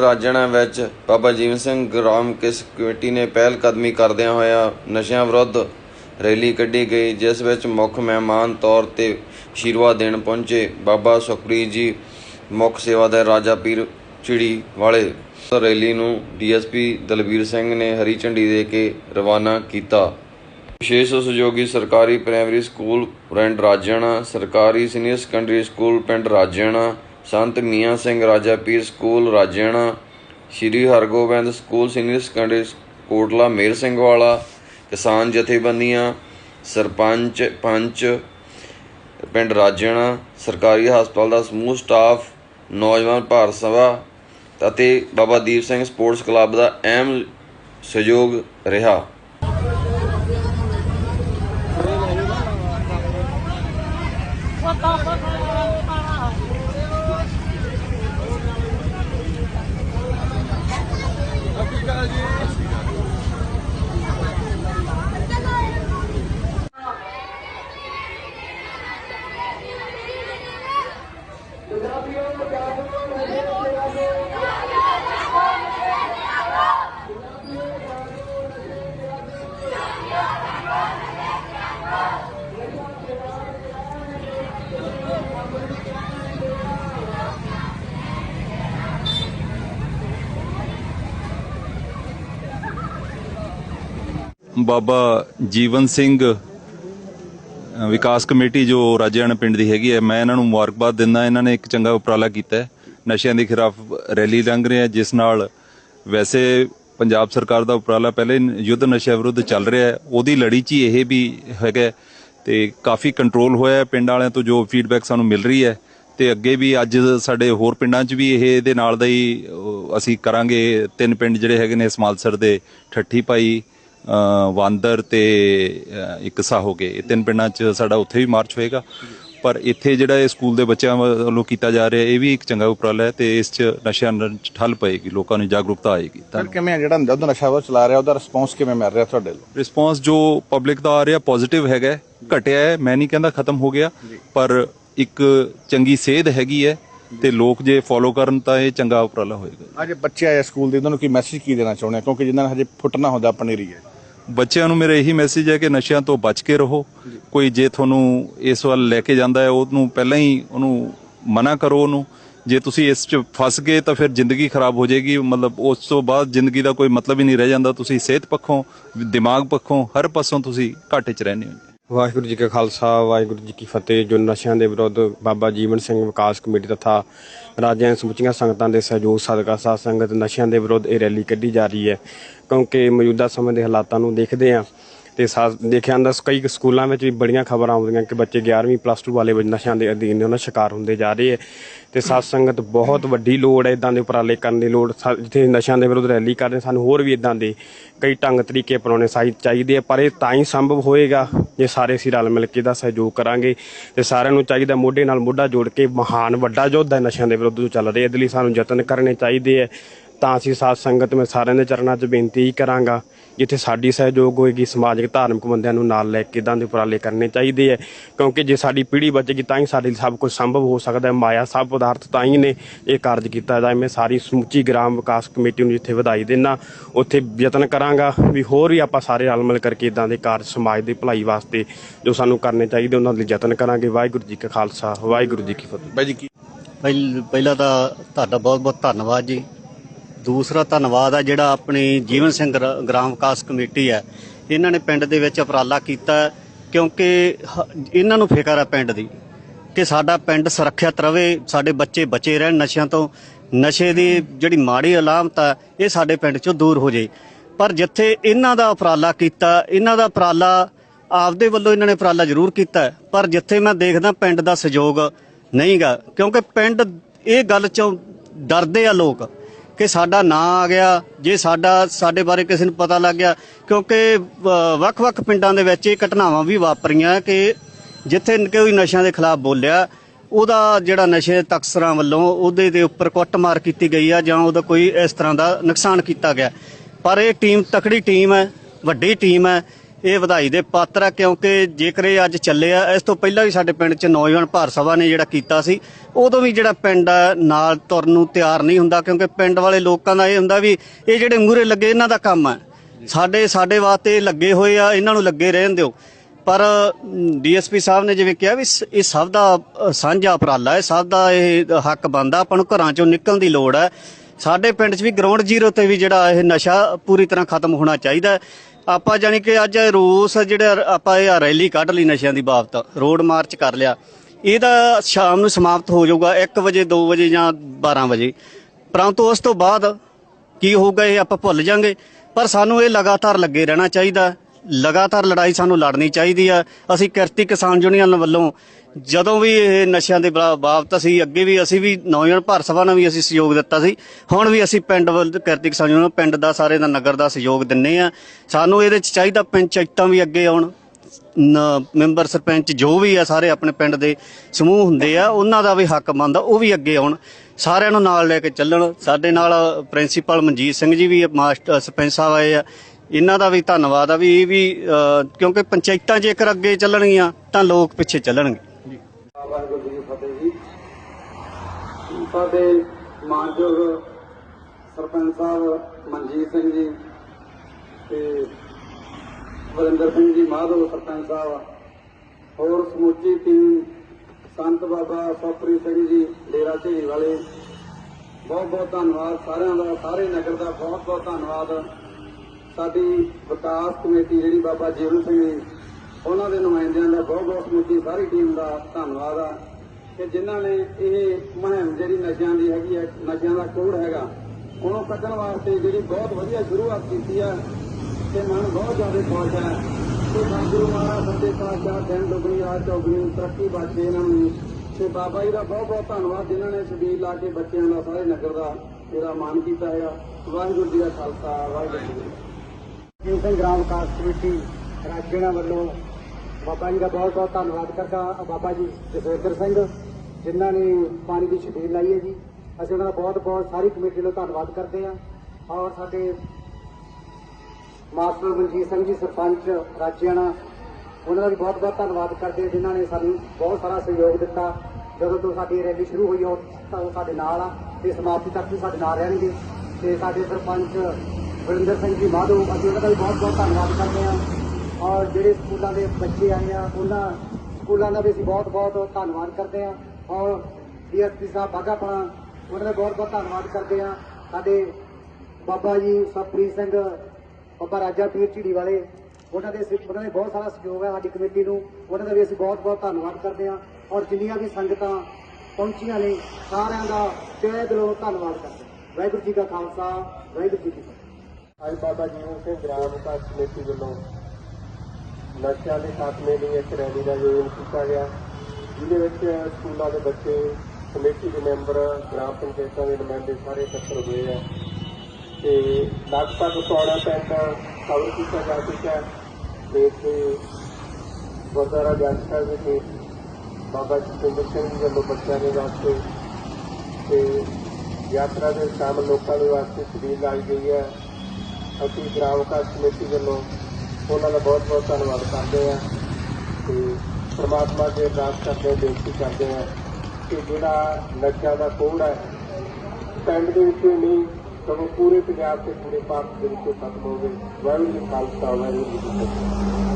ਰਾਜਣਾ ਵਿੱਚ ਬਾਬਾ ਜੀਵਨ ਸਿੰਘ ਗ੍ਰਾਮ ਕਿਸ ਕਮੇਟੀ ਨੇ ਪਹਿਲ ਕਦਮੀ ਕਰਦਿਆਂ ਹੋਇਆ ਨਸ਼ਿਆਂ ਵਿਰੁੱਧ ਰੈਲੀ ਕੱਢੀ ਗਈ, ਜਿਸ ਵਿੱਚ ਮੁੱਖ ਮਹਿਮਾਨ ਤੌਰ ਤੇ ਆਸ਼ੀਰਵਾਦ ਦੇਣ ਪਹੁੰਚੇ ਬਾਬਾ ਸੁਖਪ੍ਰੀਤ ਜੀ, ਮੁੱਖ ਸੇਵਾਦਾਰ ਰਾਜਾ ਪੀਰ ਚਿੜੀ ਵਾਲੇ। ਰੈਲੀ ਨੂੰ ਡੀਐਸਪੀ ਦਲਬੀਰ ਸਿੰਘ ਨੇ ਹਰੀ ਝੰਡੀ ਦੇ ਕੇ ਰਵਾਨਾ ਕੀਤਾ। ਵਿਸ਼ੇਸ਼ ਸਹਿਯੋਗੀ ਸਰਕਾਰੀ ਪ੍ਰਾਇਮਰੀ ਸਕੂਲ ਪਿੰਡ ਰਾਜਣਾ, ਸਰਕਾਰੀ ਸੀਨੀਅਰ ਸੈਕੰਡਰੀ ਸਕੂਲ ਪਿੰਡ ਰਾਜਣਾ ਸੰਤ Mian Singh, Raja Pir school, Rajana, Shri Hargobind school, senior secondary Kotla Mer Singh Wala, ਕਿਸਾਨ ਜਥੇਬੰਦੀਆਂ, ਸਰਪੰਚ, ਪੰਚ, ਪਿੰਡ ਰਾਜਣਾ, ਸਰਕਾਰੀ ਹਸਪਤਾਲ ਦਾ ਸਮੂਹ ਸਟਾਫ, ਨੌਜਵਾਨ ਭਾਰਤ ਸਭਾ ਅਤੇ ਬਾਬਾ ਦੀਪ ਸਿੰਘ ਸਪੋਰਟਸ ਕਲੱਬ ਦਾ ਅਹਿਮ ਸਹਿਯੋਗ ਰਿਹਾ। ਬਾਬਾ ਜੀਵਨ ਸਿੰਘ ਵਿਕਾਸ ਕਮੇਟੀ ਜੋ ਰਾਜਿਆਣਾ ਪਿੰਡ ਦੀ ਹੈਗੀ ਹੈ, ਮੈਂ ਇਹਨਾਂ ਨੂੰ ਮੁਬਾਰਕਬਾਦ ਦਿੰਦਾ। ਇਹਨਾਂ ਨੇ ਇੱਕ ਚੰਗਾ ਉਪਰਾਲਾ ਕੀਤਾ ਨਸ਼ਿਆਂ ਦੇ ਖਿਲਾਫ ਰੈਲੀ ਲੰਘ ਰਿਹਾ ਜਿਸ ਨਾਲ ਵੈਸੇ ਪੰਜਾਬ ਸਰਕਾਰ ਦਾ ਉਪਰਾਲਾ ਪਹਿਲੇ ਯੁੱਧ ਨਸ਼ਿਆਂ ਵਿਰੁੱਧ ਚੱਲ ਰਿਹਾ ਹੈ। ਉਹਦੀ ਲੜੀ 'ਚ ਹੀ ਇਹ ਵੀ ਹੈਗਾ ਹੈ ਤੇ ਕਾਫੀ ਕੰਟਰੋਲ ਹੋਇਆ ਪਿੰਡ ਵਾਲਿਆਂ ਤੋਂ, ਜੋ ਫੀਡਬੈਕ ਸਾਨੂੰ ਮਿਲ ਰਹੀ ਹੈ। ਤੇ ਅੱਗੇ ਵੀ ਅੱਜ ਸਾਡੇ ਹੋਰ ਪਿੰਡਾਂ 'ਚ ਵੀ ਇਹ ਇਹਦੇ ਨਾਲ ਦਾ ਹੀ ਅਸੀਂ ਕਰਾਂਗੇ। ਤਿੰਨ ਪਿੰਡ ਜਿਹੜੇ ਹੈਗੇ ਨੇ, ਸਮਾਲਸਰ ਦੇ, ਠੱਠੀ ਭਾਈ ਵਾਂਦਰ ਤੇ ਅ, ਇੱਕ ਸਾਹੋ ਗਏ। ਇਹ ਤਿੰਨ ਪਿੰਡਾਂ 'ਚ ਸਾਡਾ ਉੱਥੇ ਵੀ ਮਾਰਚ ਹੋਏਗਾ। ਪਰ ਇੱਥੇ ਜਿਹੜਾ ਇਹ ਸਕੂਲ ਦੇ ਬੱਚਿਆਂ ਵੱਲੋਂ ਕੀਤਾ ਜਾ ਰਿਹਾ ਇਹ ਵੀ ਇੱਕ ਚੰਗਾ ਉਪਰਾਲਾ ਹੈ ਤੇ ਇਸ 'ਚ ਨਸ਼ਿਆਂ ਨਾਲ ਠੱਲ ਪਏਗੀ ਲੋਕਾਂ ਨੂੰ ਜਾਗਰੂਕਤਾ ਆਏਗੀ। ਸਰ ਕਿਵੇਂ ਜਿਹੜਾ ਉਹਦਾ ਨਸ਼ਾ ਉਹ ਚਲਾ ਰਿਹਾ ਉਹਦਾ ਰਿਸਪੌਂਸ ਕਿਵੇਂ ਮਿਲ ਰਿਹਾ ਤੁਹਾਡੇ ਲਈ? ਰਿਸਪੌਂਸ ਜੋ ਪਬਲਿਕ ਦਾ ਆ ਰਿਹਾ ਪੋਜ਼ਿਟਿਵ ਹੈਗਾ ਹੈ, ਘਟਿਆ ਹੈ ਮੈਂ ਨਹੀਂ ਕਹਿੰਦਾ ਖਤਮ ਹੋ ਗਿਆ ਪਰ ਇੱਕ ਚੰਗੀ ਸੇਧ ਹੈਗੀ ਹੈ ਤੇ ਲੋਕ ਜੇ ਫੋਲੋ ਕਰਨ ਤਾਂ ਇਹ ਚੰਗਾ ਉਪਰਾਲਾ ਹੋਏਗਾ। ਅੱਜ ਬੱਚੇ ਆਏ ਸਕੂਲ ਦੇ ਉਹਨਾਂ ਨੂੰ ਕੀ ਮੈਸੇਜ ਕੀ ਦੇਣਾ ਚਾਹੁੰਦੇ ਆ? ਕਿਉਂਕਿ ਜਿਨ੍ਹਾਂ ਨੇ ਹਜੇ ਫੁੱਟਣਾ ਹੁੰਦਾ ਆਪਣੀ ਏਰੀਆ ਬੱਚਿਆਂ ਨੂੰ ਮੇਰਾ ਇਹੀ ਮੈਸੇਜ ਹੈ ਕਿ ਨਸ਼ਿਆਂ ਤੋਂ ਬਚ ਕੇ ਰਹੋ। ਕੋਈ ਜੇ ਤੁਹਾਨੂੰ ਇਸ ਵੱਲ ਲੈ ਕੇ ਜਾਂਦਾ ਹੈ ਉਹਨੂੰ ਪਹਿਲਾਂ ਹੀ ਉਹਨੂੰ ਮਨਾ ਕਰੋ ਉਹਨੂੰ। ਜੇ ਤੁਸੀਂ ਇਸ 'ਚ ਫਸ ਗਏ ਤਾਂ ਫਿਰ ਜ਼ਿੰਦਗੀ ਖਰਾਬ ਹੋ ਜਾਏਗੀ। ਮਤਲਬ ਉਸ ਤੋਂ ਬਾਅਦ ਜ਼ਿੰਦਗੀ ਦਾ ਕੋਈ ਮਤਲਬ ਹੀ ਨਹੀਂ ਰਹਿ ਜਾਂਦਾ। ਤੁਸੀਂ ਸਿਹਤ ਪੱਖੋਂ ਦਿਮਾਗ ਪੱਖੋਂ ਹਰ ਪਾਸੋਂ ਤੁਸੀਂ ਘਾਟੇ 'ਚ ਰਹਿੰਦੇ ਹੋ। ਵਾਹਿਗੁਰੂ ਜੀ ਕਾ ਖਾਲਸਾ, ਵਾਹਿਗੁਰੂ ਜੀ ਕੀ ਫਤਿਹ। ਜੋ ਨਸ਼ਿਆਂ ਦੇ ਵਿਰੁੱਧ ਬਾਬਾ ਜੀਵਨ ਸਿੰਘ ਵਿਕਾਸ ਕਮੇਟੀ ਤਥਾ ਰਾਜਿਆਂ ਸਮੁੱਚੀਆਂ ਸੰਗਤਾਂ ਦੇ ਸਹਿਯੋਗ, ਸਦਕਾ ਸਾਧ ਸੰਗਤ ਨਸ਼ਿਆਂ ਦੇ ਵਿਰੁੱਧ ਇਹ ਰੈਲੀ ਕੱਢੀ ਜਾ ਰਹੀ ਹੈ। ਕਿਉਂਕਿ ਮੌਜੂਦਾ ਸਮੇਂ ਦੇ ਹਾਲਾਤਾਂ ਨੂੰ ਦੇਖਦੇ ਆ ਤੇ ਸਾ- ਦੇਖਿਆ ਜਾਂਦਾ ਕਈ ਸਕੂਲਾਂ ਵਿੱਚ ਵੀ ਬੜੀਆਂ ਖਬਰਾਂ ਆਉਂਦੀਆਂ ਕਿ ਬੱਚੇ 11ਵੀਂ ਪਲੱਸ 2 ਵਾਲੇ ਨਸ਼ਿਆਂ ਦੇ ਅਧੀਨ ਨੇ, ਉਹਨਾਂ ਸ਼ਿਕਾਰ ਹੁੰਦੇ ਜਾ ਰਹੇ ਹੈ। ਤੇ ਸਾਧ ਸੰਗਤ ਬਹੁਤ ਵੱਡੀ ਲੋੜ ਹੈ ਇਦਾਂ ਦੇ ਉਪਰਾਲੇ ਕਰਨ ਦੀ ਲੋੜ। ਸਾ- ਜਿੱਥੇ ਨਸ਼ਿਆਂ ਦੇ ਵਿਰੁੱਧ ਰੈਲੀ ਕਰਦੇ ਸਾਨੂੰ ਹੋਰ ਵੀ ਇਦਾਂ ਦੇ ਕਈ ਢੰਗ ਤਰੀਕੇ ਅਪਣਾਉਣੇ ਸਾਈ ਚਾਹੀਦੇ ਆ, ਪਰ ਇਹ ਤਾਂ ਹੀ ਸੰਭਵ ਹੋਏਗਾ ਜੇ ਸਾਰੇ ਅਸੀਂ ਰਲ ਮਿਲ ਕੇ ਦਾ ਸਹਿਯੋਗ ਕਰਾਂਗੇ ਤੇ ਸਾਰਿਆਂ ਨੂੰ ਚਾਹੀਦਾ ਮੋਢੇ ਨਾਲ ਮੋਢਾ ਜੋੜ ਕੇ ਮਹਾਨ ਵੱਡਾ ਯੁੱਧ ਹੈ ਨਸ਼ਿਆਂ ਦੇ ਵਿਰੁੱਧ ਚੱਲ ਰਿਹਾ, ਇਹਦੇ ਲਈ ਸਾਨੂੰ ਯਤਨ ਕਰਨੇ ਚਾਹੀਦੇ ਹੈ। ਤਾਂ ਅਸੀਂ ਸਾਧ ਸੰਗਤ ਮੈਂ ਸਾਰਿਆਂ ਦੇ ਚਰਨਾਂ 'ਚ ਬੇਨਤੀ ਹੀ ਕਰਾਂਗਾ ਜਿੱਥੇ ਸਾਡੀ ਸਹਿਯੋਗ ਹੋਏਗੀ ਸਮਾਜਿਕ ਧਾਰਮਿਕ ਬੰਦਿਆਂ ਨੂੰ ਨਾਲ ਲੈ ਕੇ ਇਦਾਂ ਦੇ ਉਪਰਾਲੇ ਕਰਨੇ ਚਾਹੀਦੇ ਹੈ ਕਿਉਂਕਿ ਜੇ ਸਾਡੀ ਪੀੜ੍ਹੀ ਬਚੇਗੀ ਤਾਂ ਹੀ ਸਾਡੇ ਲਈ ਸਭ ਕੁਝ ਸੰਭਵ ਹੋ ਸਕਦਾ ਹੈ। ਮਾਇਆ ਸਭ ਪਦਾਰਥ ਤਾਂ ਹੀ ਨੇ ਇਹ ਕਾਰਜ ਕੀਤਾ ਜਾਏ ਮੈਂ ਸਾਰੀ ਸਮੁੱਚੀ ਗ੍ਰਾਮ ਵਿਕਾਸ ਕਮੇਟੀ ਨੂੰ ਜਿੱਥੇ ਵਧਾਈ ਦੇਣਾ ਉੱਥੇ ਯਤਨ ਕਰਾਂਗਾ ਵੀ ਹੋਰ ਵੀ ਆਪਾਂ ਸਾਰੇ ਰਲ ਮਿਲ ਕਰਕੇ ਇਦਾਂ ਦੇ ਕਾਰਜ ਸਮਾਜ ਦੀ ਭਲਾਈ ਵਾਸਤੇ ਜੋ ਸਾਨੂੰ ਕਰਨੇ ਚਾਹੀਦੇ ਉਹਨਾਂ ਲਈ ਯਤਨ ਕਰਾਂਗੇ। ਵਾਹਿਗੁਰੂ ਜੀ ਕਾ ਖਾਲਸਾ ਵਾਹਿਗੁਰੂ ਜੀ ਕੀ ਫਤਿਹ। ਬਾਈ ਜੀ ਪਹਿਲਾਂ ਤਾਂ ਤੁਹਾਡਾ ਬਹੁਤ ਬਹੁਤ ਧੰਨਵਾਦ ਜੀ। ਦੂਸਰਾ ਧੰਨਵਾਦ ਆ ਜਿਹੜਾ ਆਪਣੀ ਜੀਵਨ ਸਿੰਘ ਗ੍ਰਾ- ਗ੍ਰਾਮ ਵਿਕਾਸ ਕਮੇਟੀ ਹੈ। ਇਹਨਾਂ ਨੇ ਪਿੰਡ ਦੇ ਵਿੱਚ ਉਪਰਾਲਾ ਕੀਤਾ ਕਿਉਂਕਿ ਹ- ਇਹਨਾਂ ਨੂੰ ਫਿਕਰ ਹੈ ਪਿੰਡ ਦੀ ਕਿ ਸਾਡਾ ਪਿੰਡ ਸੁਰੱਖਿਅਤ ਰਵੇ, ਸਾਡੇ ਬੱਚੇ ਬਚੇ ਰਹਿਣ ਨਸ਼ਿਆਂ ਤੋਂ। ਨਸ਼ੇ ਦੀ ਜਿਹੜੀ ਮਾੜੀ ਅਲਾਮਤ ਹੈ ਇਹ ਸਾਡੇ ਪਿੰਡ ਚੋਂ ਦੂਰ ਹੋ ਜੇ। ਪਰ ਜਿੱਥੇ ਇਹਨਾਂ ਦਾ ਉਪਰਾਲਾ ਕੀਤਾ, ਇਹਨਾਂ ਦਾ ਉਪਰਾਲਾ ਆਪਦੇ ਵੱਲੋਂ ਇਹਨਾਂ ਨੇ ਉਪਰਾਲਾ ਜ਼ਰੂਰ ਕੀਤਾ ਪਰ ਜਿੱਥੇ ਮੈਂ ਦੇਖਦਾ ਪਿੰਡ ਦਾ ਸਹਿਯੋਗ ਨਹੀਂਗਾ, ਕਿਉਂਕਿ ਪਿੰਡ ਇਹ ਗੱਲ ਚੋਂ ਡਰਦੇ ਆ ਲੋਕ। ਕਿ ਸਾਡਾ ਨਾਂ ਆ ਗਿਆ, ਜੇ ਸਾਡਾ, ਸਾਡੇ ਬਾਰੇ ਕਿਸੇ ਨੂੰ ਪਤਾ ਲੱਗ ਗਿਆ, ਕਿਉਂਕਿ ਵੱਖ-ਵੱਖ ਪਿੰਡਾਂ ਦੇ ਵਿੱਚ ਇਹ ਘਟਨਾਵਾਂ ਵੀ ਵਾਪਰੀਆਂ ਕਿ ਜਿੱਥੇ ਕੋਈ ਨਸ਼ਿਆਂ ਦੇ ਖਿਲਾਫ ਬੋਲਿਆ, ਉਹਦਾ ਜਿਹੜਾ ਨਸ਼ੇ ਤਕਸਰਾਂ ਵੱਲੋਂ ਉਹਦੇ ਦੇ ਉੱਪਰ ਕੁੱਟਮਾਰ ਕੀਤੀ ਗਈ ਆ ਜਾਂ ਉਹਦਾ ਕੋਈ ਇਸ ਤਰ੍ਹਾਂ ਦਾ ਨੁਕਸਾਨ ਕੀਤਾ ਗਿਆ। ਪਰ ਇਹ ਟੀਮ, ਤਕੜੀ ਟੀਮ ਹੈ, ਵੱਡੀ ਟੀਮ ਹੈ ਇਹ ਵਧਾਈ ਦੇ ਪਾਤਰ ਆ ਕਿਉਂਕਿ ਜੇਕਰ ਇਹ ਅੱਜ ਚੱਲਿਆ ਇਸ ਤੋਂ ਪਹਿਲਾਂ ਵੀ ਸਾਡੇ ਪਿੰਡ 'ਚ ਨੌਜਵਾਨ ਭਾਰ ਸਭਾ ਨੇ ਜਿਹੜਾ ਕੀਤਾ ਸੀ ਉਦੋਂ ਵੀ ਜਿਹੜਾ ਪਿੰਡ ਆ, ਨਾਲ ਤੁਰਨ ਨੂੰ ਤਿਆਰ ਨਹੀਂ ਹੁੰਦਾ ਕਿਉਂਕਿ ਪਿੰਡ ਵਾਲੇ ਲੋਕਾਂ ਦਾ ਇਹ ਹੁੰਦਾ ਵੀ ਇਹ ਜਿਹੜੇ ਮੂਹਰੇ ਲੱਗੇ ਇਹਨਾਂ ਦਾ ਕੰਮ ਹੈ ਸਾਡੇ ਸਾਡੇ ਵਾਸਤੇ ਇਹ ਲੱਗੇ ਹੋਏ ਆ ਇਹਨਾਂ ਨੂੰ ਲੱਗੇ ਰਹਿਣ ਦਿਓ। ਪਰ ਡੀਐਸਪੀ ਸਾਹਿਬ ਨੇ ਜਿਵੇਂ ਕਿਹਾ ਵੀ ਸ- ਇਹ ਸਭ ਦਾ ਸਾਂਝਾ ਉਪਰਾਲਾ ਹੈ ਸਭ ਦਾ ਇਹ ਹੱਕ ਬਣਦਾ ਆਪਾਂ ਨੂੰ ਘਰਾਂ ਚੋਂ ਨਿਕਲਣ ਦੀ ਲੋੜ ਹੈ। ਸਾਡੇ ਪਿੰਡ 'ਚ ਵੀ ਗਰਾਊਂਡ ਜ਼ੀਰੋ ਤੇ ਵੀ ਜਿਹੜਾ ਇਹ ਨਸ਼ਾ ਪੂਰੀ ਤਰ੍ਹਾਂ ਖਤਮ ਹੋਣਾ ਚਾਹੀਦਾ ਆਪਾਂ ਜਾਣੀ ਕਿ ਅੱਜ ਰੋਸ ਜਿਹੜਾ ਆਪਾਂ ਇਹ ਰੈਲੀ ਕੱਢ ਲਈ ਨਸ਼ਿਆਂ ਦੀ ਬਾਬਤ, ਰੋਡ ਮਾਰਚ ਕਰ ਲਿਆ। ਇਹਦਾ ਸ਼ਾਮ ਨੂੰ ਸਮਾਪਤ ਹੋ ਜਾਊਗਾ 1 ਵਜੇ 2 ਵਜੇ ਜਾਂ 12 ਵਜੇ। ਪਰੰਤੂ ਉਸ ਤੋਂ ਬਾਅਦ ਕੀ ਹੋਊਗਾ ਇਹ ਆਪਾਂ ਭੁੱਲ ਜਾਾਂਗੇ, ਪਰ ਸਾਨੂੰ ਇਹ ਲਗਾਤਾਰ ਲੱਗੇ ਰਹਿਣਾ ਚਾਹੀਦਾ। ਲਗਾਤਾਰ ਲੜਾਈ ਸਾਨੂੰ ਲੜਨੀ ਚਾਹੀਦੀ ਆ। ਅਸੀਂ ਕਿਰਤੀ ਕਿਸਾਨ ਯੂਨੀਅਨ ਵੱਲੋਂ ਜਦੋਂ ਵੀ ਇਹ ਨਸ਼ਿਆਂ ਦੇ ਬਾ- ਬਾਬਤ ਅਸੀਂ ਅੱਗੇ ਵੀ, ਅਸੀਂ ਵੀ ਨੌਜਵਾਨ ਭਾਰਤ ਸਭਾ ਨਾਲ ਵੀ ਅਸੀਂ ਸਹਿਯੋਗ ਦਿੱਤਾ ਸੀ। ਹੁਣ ਵੀ ਅਸੀਂ ਪਿੰਡ ਵੱਲ, ਕਿਰਤੀ ਕਿਸਾਨ ਯੂਨੀਅਨ ਪਿੰਡ ਦਾ, ਸਾਰੇ ਦਾ, ਨਗਰ ਦਾ ਸਹਿਯੋਗ ਦਿੰਨੇ ਆ। ਸਾਨੂੰ ਇਹਦੇ ਚ ਚਾਹੀਦਾ ਪੰਚਾਇਤਾਂ ਵੀ ਅੱਗੇ ਆਉਣ। ਮੈਂਬਰ ਸਰਪੰਚ ਜੋ ਵੀ ਆ, ਸਾਰੇ ਆਪਣੇ ਪਿੰਡ ਦੇ ਸਮੂਹ ਹੁੰਦੇ ਆ, ਉਹਨਾਂ ਦਾ ਵੀ ਹੱਕ ਬਣਦਾ ਉਹ ਵੀ ਅੱਗੇ ਆਉਣ। ਸਾਰਿਆਂ ਨੂੰ ਨਾਲ ਲੈ ਕੇ ਚੱਲਣ। ਸਾਡੇ ਨਾਲ ਪ੍ਰਿੰਸੀਪਲ ਮਨਜੀਤ ਸਿੰਘ ਜੀ ਵੀ ਮਾਸਟਰ ਸਰਪੰਚ ਸਾਹਿਬ ਆਏ ਆ। ਇਹਨਾਂ ਦਾ ਵੀ ਧੰਨਵਾਦ ਆ ਵੀ ਇਹ ਵੀ ਅ, ਕਿਉਂਕਿ ਪੰਚਾਇਤਾਂ ਜੇਕਰ ਅੱਗੇ ਚੱਲਣਗੀਆਂ ਤਾਂ ਲੋਕ ਪਿੱਛੇ ਚੱਲਣਗੇ। ਵਾਹਿਗੁਰੂ ਜੀ। ਕੀ ਫਤਿਹ ਜੀ ਸਾਡੇ ਮਾਨਯੋਗ ਸਰਪੰਚ ਸਾਹਿਬ ਮਨਜੀਤ ਸਿੰਘ ਜੀ ਤੇ ਵਰਿੰਦਰ ਸਿੰਘ ਜੀ ਮਾਧੋ ਸਰਪੰਚ ਸਾਹਿਬ ਹੋਰ ਸਮੁੱਚੀ ਟੀਮ ਸੰਤ ਬਾਬਾ ਸੋਪਰੀ ਸਿੰਘ ਜੀ ਡੇਰਾ ਝੇੜੀ ਵਾਲੇ ਬਹੁਤ ਬਹੁਤ ਧੰਨਵਾਦ ਸਾਰਿਆਂ ਦਾ ਸਾਰੇ ਨਗਰ ਦਾ ਬਹੁਤ ਬਹੁਤ ਧੰਨਵਾਦ। ਸਾਡੀ ਵਿਕਾਸ ਕਮੇਟੀ ਜਿਹੜੀ ਬਾਬਾ ਜੀਵਨ ਸਿੰਘ ਜੀ, ਉਹਨਾਂ ਦੇ ਨੁਮਾਇੰਦਿਆਂ ਦਾ ਬਹੁਤ ਬਹੁਤ ਸਮੁੱਚੀ ਸਾਰੀ ਟੀਮ ਦਾ ਧੰਨਵਾਦ ਆ। ਕਿ ਜਿਨ੍ਹਾਂ ਨੇ ਇਹ ਮੁਹਿੰਮ ਜਿਹੜੀ ਨਸ਼ਿਆਂ ਦੀ ਹੈਗੀ ਹੈ ਨਸ਼ਿਆਂ ਦਾ ਕੋਡ ਹੈਗਾ, ਉਹਨੂੰ ਕੱਢਣ ਵਾਸਤੇ ਜਿਹੜੀ ਬਹੁਤ ਵਧੀਆ ਸ਼ੁਰੂਆਤ ਕੀਤੀ ਆ, ਤੇ ਮਨ ਬਹੁਤ ਜ਼ਿਆਦਾ ਖੁਸ਼ ਹੈ ਤੇ ਸਤਿਗੁਰੂ ਮਹਾਰਾਜ ਸੱਚੇ ਪਾਤਸ਼ਾਹ ਦਿਨ ਦੁਗਣੀ ਰਾਤ ਚੌਗਣੀ ਤਰੱਕੀ ਬਖਸ਼ੇ ਇਹਨਾਂ ਨੂੰ। ਤੇ ਬਾਬਾ ਜੀ ਦਾ ਬਹੁਤ ਬਹੁਤ ਧੰਨਵਾਦ, ਜਿਨ੍ਹਾਂ ਨੇ ਛਬੀਲ ਲਾ ਕੇ ਬੱਚਿਆਂ ਦਾ, ਸਾਰੇ ਨਗਰ ਦਾ ਜਿਹੜਾ ਮਾਨ ਕੀਤਾ ਹੈਗਾ ਵਾਹਿਗੁਰੂ ਜੀ ਦਾ ਖਾਲਸਾ, ਵਾਹਿਗੁਰੂ ਜੀ ਕੀ ਸਿੰਘ ਗ੍ਰਾਮ ਵਿਕਾਸ ਕਮੇਟੀ ਰਾਜੇਣਾ ਵੱਲੋਂ ਬਾਬਾ ਜੀ ਦਾ ਬਹੁਤ ਬਹੁਤ ਧੰਨਵਾਦ ਕਰਦਾ ਬਾਬਾ ਜੀ ਜਸਵਿੰਦਰ ਸਿੰਘ, ਜਿਨ੍ਹਾਂ ਨੇ ਪਾਣੀ ਦੀ ਛਬੀਲ ਲਾਈ ਹੈ ਜੀ। ਅਸੀਂ ਉਹਨਾਂ ਦਾ ਬਹੁਤ ਬਹੁਤ ਸਾਰੀ ਕਮੇਟੀ ਨੂੰ ਧੰਨਵਾਦ ਕਰਦੇ ਹਾਂ। ਔਰ ਸਾਡੇ ਮਾਸਟਰ ਮਨਜੀਤ ਸਿੰਘ ਜੀ, ਸਰਪੰਚ ਰਾਜੇਣਾ ਉਹਨਾਂ ਦਾ ਵੀ ਬਹੁਤ ਬਹੁਤ ਧੰਨਵਾਦ ਕਰਦੇ ਜਿਨ੍ਹਾਂ ਨੇ ਸਾਨੂੰ ਬਹੁਤ ਸਾਰਾ ਸਹਿਯੋਗ ਦਿੱਤਾ। ਜਦੋਂ ਤੋਂ ਸਾਡੀ ਰੈਲੀ ਸ਼ੁਰੂ ਹੋਈ ਉਹ ਤਾਂ ਉਹ ਸਾਡੇ ਨਾਲ ਆ ਤੇ ਸਮਾਪਤੀ ਤੱਕ ਵੀ ਸਾਡੇ ਨਾਲ ਰਹਿਣਗੇ। ਤੇ ਸਾਡੇ ਸਰਪੰਚ ਵਰਿੰਦਰ ਸਿੰਘ ਜੀ ਮਾਧੋ, ਅਸੀਂ ਉਹਨਾਂ ਦਾ ਵੀ ਬਹੁਤ ਬਹੁਤ ਧੰਨਵਾਦ ਕਰਦੇ ਹਾਂ। ਔਰ ਜਿਹੜੇ ਸਕੂਲਾਂ ਦੇ ਬੱਚੇ ਆਏ ਆ, ਉਹਨਾਂ ਸਕੂਲਾਂ ਦਾ ਵੀ ਅਸੀਂ ਬਹੁਤ ਬਹੁਤ ਧੰਨਵਾਦ ਕਰਦੇ ਹਾਂ। ਔਰ ਡੀਐਸਪੀ ਸਾਹਿਬ ਬਾਗਾਪਣਾ ਉਹਨਾਂ ਦਾ ਬਹੁਤ ਬਹੁਤ ਧੰਨਵਾਦ ਕਰਦੇ ਹਾਂ। ਸਾਡੇ ਬਾਬਾ ਜੀ ਸਤਪ੍ਰੀਤ ਸਿੰਘ, ਬਾਬਾ ਰਾਜਾ ਪੀਰ ਝੀੜੀ ਵਾਲੇ, ਉਹਨਾਂ ਦੇ ਅਸੀਂ- ਉਹਨਾਂ ਦੇ ਬਹੁਤ ਸਾਰਾ ਸਹਿਯੋਗ ਹੈ ਸਾਡੀ ਕਮੇਟੀ ਨੂੰ। ਉਹਨਾਂ ਦਾ ਵੀ ਅਸੀਂ ਬਹੁਤ ਬਹੁਤ ਧੰਨਵਾਦ ਕਰਦੇ ਹਾਂ। ਔਰ ਜਿੰਨੀਆਂ ਵੀ ਸੰਗਤਾਂ ਪਹੁੰਚੀਆਂ ਨੇ, ਸਾਰਿਆਂ ਦਾ ਤਹਿ ਦਿਲੋਂ ਧੰਨਵਾਦ ਕਰਦੇ ਹਾਂ। ਵਾਹਿਗੁਰੂ ਜੀ ਕਾ ਖਾਲਸਾ, ਵਾਹਿਗੁਰੂ ਜੀ ਕੀ ਅੱਜ ਬਾਬਾ ਜੀਵਨ ਸਿੰਘ ਗ੍ਰਾਮ ਵਿਕਾਸ ਕਮੇਟੀ ਵੱਲੋਂ ਨਸ਼ਿਆਂ ਦੇ ਖਾਤਮੇ ਲਈ ਇੱਕ ਰੈਲੀ ਦਾ ਆਯੋਜਨ ਕੀਤਾ ਗਿਆ, ਜਿਹਦੇ ਵਿੱਚ ਸਕੂਲਾਂ ਦੇ ਬੱਚੇ, ਕਮੇਟੀ ਦੇ ਮੈਂਬਰ, ਗ੍ਰਾਮ ਪੰਚਾਇਤਾਂ ਦੇ ਨੁਮਾਇੰਦੇ ਸਾਰੇ ਇਕੱਤਰ ਹੋਏ ਆ ਤੇ ਲਗਭਗ ਪੌਣਾ ਪਿੰਡ ਕਵਰ ਕੀਤਾ ਜਾ ਚੁੱਕਾ ਹੈ ਤੇ ਇੱਥੇ ਗੁਰਦੁਆਰਾ ਜੰਡ ਸਾਹਿਬ ਵਿਖੇ ਬਾਬਾ ਜਤਿੰਦਰ ਸਿੰਘ ਜੀ ਵੱਲੋਂ ਬੱਚਿਆਂ ਦੇ ਵਾਸਤੇ ਤੇ ਯਾਤਰਾ ਦੇ ਸ਼ਾਮਲ ਲੋਕਾਂ ਦੇ ਵਾਸਤੇ ਛਬੀਲ ਲਾਈ ਗਈ ਹੈ। ਅਸੀਂ ਗ੍ਰਾਮ ਵਿਕਾਸ ਕਮੇਟੀ ਵੱਲੋਂ ਉਹਨਾਂ ਦਾ ਬਹੁਤ ਬਹੁਤ ਧੰਨਵਾਦ ਕਰਦੇ ਹਾਂ ਤੇ ਪ੍ਰਮਾਤਮਾ ਦੇ ਅਰਦਾਸ ਕਰਦੇ ਹਾਂ, ਬੇਨਤੀ ਕਰਦੇ ਹਾਂ ਕਿ ਜਿਹੜਾ ਨਸ਼ਿਆਂ ਦਾ ਕੋੜ ਹੈ ਪਿੰਡ ਦੇ ਵਿੱਚ ਨਹੀਂ ਸਗੋਂ ਪੂਰੇ ਪੰਜਾਬ ਤੇ ਪੂਰੇ ਭਾਰਤ ਦੇ ਵਿੱਚ ਖਤਮ ਹੋਵੇ ਵਾਹਿਗੁਰੂ ਜੀ ਖਾਲਸਾ ਵਾਹਿਗੁਰੂ ਜੀ ਕੀ ਫਤਿਹ।